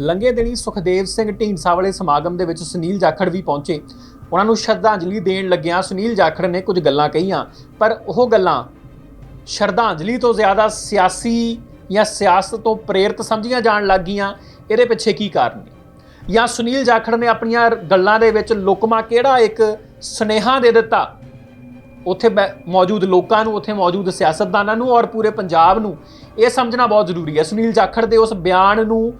ਲੰਗੇ ਦਿਨੀ ਸੁਖਦੇਵ ਸਿੰਘ ਢੀਂਡਸਾ ਵਾਲੇ ਸਮਾਗਮ ਦੇ ਵਿੱਚ ਸੁਨੀਲ ਜਾਖੜ ਵੀ ਪਹੁੰਚੇ। ਉਹਨਾਂ ਨੂੰ ਸ਼ਰਧਾਂਜਲੀ ਦੇਣ ਲੱਗਿਆਂ ਸੁਨੀਲ ਜਾਖੜ ਨੇ ਕੁਝ ਗੱਲਾਂ ਕਹੀਆਂ, ਪਰ ਉਹ ਗੱਲਾਂ ਸ਼ਰਧਾਂਜਲੀ ਤੋਂ ਜ਼ਿਆਦਾ ਸਿਆਸੀ ਜਾਂ ਸਿਆਸਤ ਤੋਂ ਪ੍ਰੇਰਿਤ ਸਮਝੀਆਂ ਜਾਣ ਲੱਗੀਆਂ, ਇਹਦੇ ਪਿੱਛੇ ਕੀ ਕਾਰਨ ਨੇ? ਜਾਂ ਸੁਨੀਲ ਜਾਖੜ ਨੇ ਆਪਣੀਆਂ ਗੱਲਾਂ ਦੇ ਵਿੱਚ ਲੋਕਮਾ ਕਿਹੜਾ ਇੱਕ ਸੁਨੇਹਾ ਦੇ ਦਿੱਤਾ? ਉੱਥੇ ਬੈ- ਮੌਜੂਦ ਲੋਕਾਂ ਨੂੰ, ਉੱਥੇ ਮੌਜੂਦ ਸਿਆਸਤਦਾਨਾਂ ਨੂੰ ਔਰ ਪੂਰੇ ਪੰਜਾਬ ਨੂੰ, ਇਹ ਸਮਝਣਾ ਬਹੁਤ ਜ਼ਰੂਰੀ ਹੈ। ਸੁਨੀਲ ਜਾਖੜ ਦੇ ਉਸ ਬਿਆਨ ਨੂੰ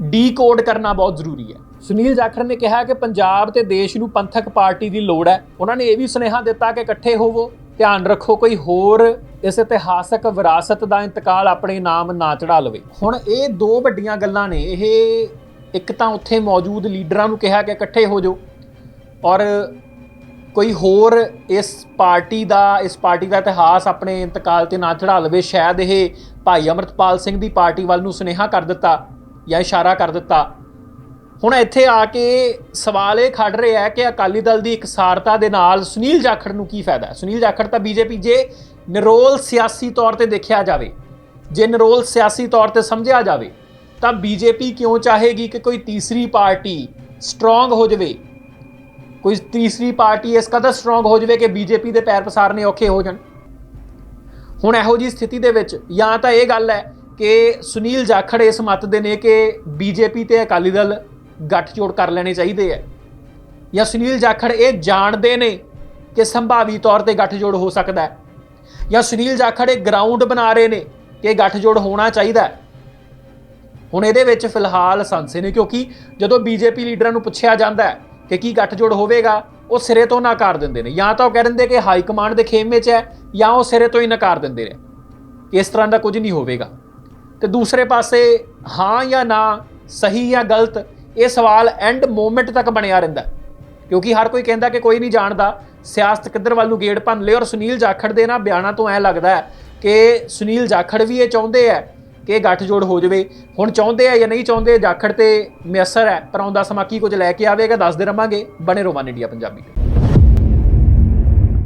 ਡੀਕੋਡ ਕਰਨਾ ਬਹੁਤ ਜ਼ਰੂਰੀ ਹੈ। ਸੁਨੀਲ ਜਾਖੜ ਨੇ ਕਿਹਾ ਕਿ ਪੰਜਾਬ ਤੇ ਦੇਸ਼ ਨੂੰ ਪੰਥਕ ਪਾਰਟੀ ਦੀ ਲੋੜ ਹੈ। ਉਹਨਾਂ ਨੇ ਇਹ ਵੀ ਸੁਨੇਹਾ ਦਿੱਤਾ ਕਿ ਇਕੱਠੇ ਹੋਵੋ, ਧਿਆਨ ਰੱਖੋ ਕੋਈ ਹੋਰ ਇਸ ਇਤਿਹਾਸਕ ਵਿਰਾਸਤ ਦਾ ਇੰਤਕਾਲ ਆਪਣੇ ਨਾਮ ਨਾ ਚੜਾ ਲਵੇ। ਹੁਣ ਇਹ ਦੋ ਵੱਡੀਆਂ ਗੱਲਾਂ ਨੇ। ਇਹ ਇੱਕ ਤਾਂ ਉੱਥੇ ਮੌਜੂਦ ਲੀਡਰਾਂ ਨੂੰ ਕਿਹਾ ਕਿ ਇਕੱਠੇ ਹੋ ਜਾਓ ਔਰ ਕੋਈ ਹੋਰ ਇਸ ਪਾਰਟੀ ਦਾ, ਇਸ ਪਾਰਟੀ ਦਾ ਇਤਿਹਾਸ ਆਪਣੇ ਇੰਤਕਾਲ ਤੇ ਨਾ ਚੜਾ ਲਵੇ। ਸ਼ਾਇਦ ਇਹ ਭਾਈ ਅਮਰਤਪਾਲ ਸਿੰਘ ਦੀ ਪਾਰਟੀ ਵੱਲ ਨੂੰ ਸੁਨੇਹਾ ਕਰ ਦਿੱਤਾ। ਜਾਂ ਇਸ਼ਾਰਾ ਕਰ ਦਿੱਤਾ। ਹੁਣ ਇੱਥੇ ਆ ਕੇ ਸਵਾਲ ਇਹ ਖੜ ਰਿਹਾ ਹੈ ਕਿ ਅਕਾਲੀ ਦਲ ਦੀ ਇਕਸਾਰਤਾ ਦੇ ਨਾਲ ਸੁਨੀਲ ਜਾਖੜ ਨੂੰ ਕੀ ਫਾਇਦਾ ਹੈ? ਸੁਨੀਲ ਜਾਖੜ ਤਾਂ ਬੀਜੇਪੀ ਜੇ ਨਿਰੋਲ ਸਿਆਸੀ ਤੌਰ ਤੇ ਦੇਖਿਆ ਜਾਵੇ, ਜੇ ਨਿਰੋਲ ਸਿਆਸੀ ਤੌਰ ਤੇ ਸਮਝਿਆ ਜਾਵੇ, ਤਾਂ ਬੀਜੇਪੀ ਕਿਉਂ ਚਾਹੇਗੀ ਕਿ ਕੋਈ ਤੀਸਰੀ ਪਾਰਟੀ ਸਟਰੋਂਗ ਹੋ ਜਾਵੇ? ਕੋਈ ਤੀਸਰੀ ਪਾਰਟੀ ਇਸ ਕਦਰ ਸਟਰੋਂਗ ਹੋ ਜਾਵੇ ਕਿ ਬੀਜੇਪੀ ਦੇ ਪੈਰ ਪਸਾਰਨੇ ਔਖੇ ਹੋ ਜਾਣ? ਹੁਣ ਇਹੋ ਜੀ ਸਥਿਤੀ ਦੇ ਵਿੱਚ ਜਾਂ ਤਾਂ ਇਹ ਗੱਲ ਹੈ ਕਿ ਸੁਨੀਲ ਜਾਖੜ ਇਸ ਮਤ ਦੇ ਨੇ ਕਿ ਬੀਜੇਪੀ ਤੇ ਅਕਾਲੀ ਦਲ ਗੱਠਜੋੜ ਕਰ ਲੈਣੇ ਚਾਹੀਦੇ ਹੈ ਜਾਂ ਸੁਨੀਲ ਜਾਖੜ ਇਹ ਜਾਣਦੇ ਨੇ ਕਿ ਸੰਭਾਵੀ ਤੌਰ ਤੇ ਗੱਠਜੋੜ ਹੋ ਸਕਦਾ ਹੈ। ਜਾਂ ਸੁਨੀਲ ਜਾਖੜ ਇਹ ਗਰਾਊਂਡ ਬਣਾ ਰਹੇ ਨੇ ਕਿ ਇਹ ਗੱਠਜੋੜ ਹੋਣਾ ਚਾਹੀਦਾ ਹੈ। ਹੁਣ ਇਹਦੇ ਵਿੱਚ ਫਿਲਹਾਲ ਸੰਸੇ ਨੇ, ਕਿਉਂਕਿ ਜਦੋਂ ਬੀਜੇਪੀ ਲੀਡਰਾਂ ਨੂੰ ਪੁੱਛਿਆ ਜਾਂਦਾ ਹੈ ਕਿ ਕੀ ਗੱਠਜੋੜ ਹੋਵੇਗਾ, ਉਹ ਸਿਰੇ ਤੋਂ ਨਕਾਰ ਦਿੰਦੇ ਨੇ। ਜਾਂ ਤਾਂ ਉਹ ਕਹਿ ਦਿੰਦੇ ਕਿ ਹਾਈ ਕਮਾਂਡ ਦੇ ਖੇਮੇ 'ਚ ਹੈ, ਜਾਂ ਉਹ ਸਿਰੇ ਤੋਂ ਹੀ ਨਕਾਰ ਦਿੰਦੇ ਨੇ। ਇਸ ਤਰ੍ਹਾਂ ਦਾ ਕੁਝ ਨਹੀਂ ਹੋਵੇਗਾ। ਤੇ ਦੂਸਰੇ ਪਾਸੇ ਹਾਂ ਜਾਂ ਨਾ, ਸਹੀ ਜਾਂ ਗਲਤ, ਇਹ ਸਵਾਲ ਐਂਡ ਮੂਮੈਂਟ ਤੱਕ ਬਣਿਆ ਰਹਿੰਦਾ। ਕਿਉਂਕਿ ਹਰ ਕੋਈ ਕਹਿੰਦਾ ਕਿ ਕੋਈ ਨਹੀਂ ਜਾਣਦਾ, ਸਿਆਸਤ ਕਿੱਧਰ ਵੱਲ ਨੂੰ ਗੇੜ ਭੰਨ ਲੇ ਔਰ ਸੁਨੀਲ ਜਾਖੜ ਦੇ ਨਾ ਬਿਆਨਾਂ ਤੋਂ ਐ ਲੱਗਦਾ ਹੈ ਕਿ ਸੁਨੀਲ ਜਾਖੜ ਵੀ ਇਹ ਚਾਹੁੰਦੇ ਆ ਕਿ ਇਹ ਗੱਠਜੋੜ ਹੋ ਜਾਵੇ। ਹੁਣ ਚਾਹੁੰਦੇ ਆ ਜਾਂ ਨਹੀਂ ਚਾਹੁੰਦੇ, ਜਾਖੜ ਤੇ ਮਿਅਸਰ ਹੈ, ਪਰ ਆਉਂਦਾ ਸਮਾਂ ਕੀ ਕੁਝ ਲੈ ਕੇ ਆਵੇਗਾ, ਦੱਸਦੇ ਰਵਾਂਗੇ। ਬਣੇ ਰੋਮਾਨ ਇੰਡੀਆ ਪੰਜਾਬੀ।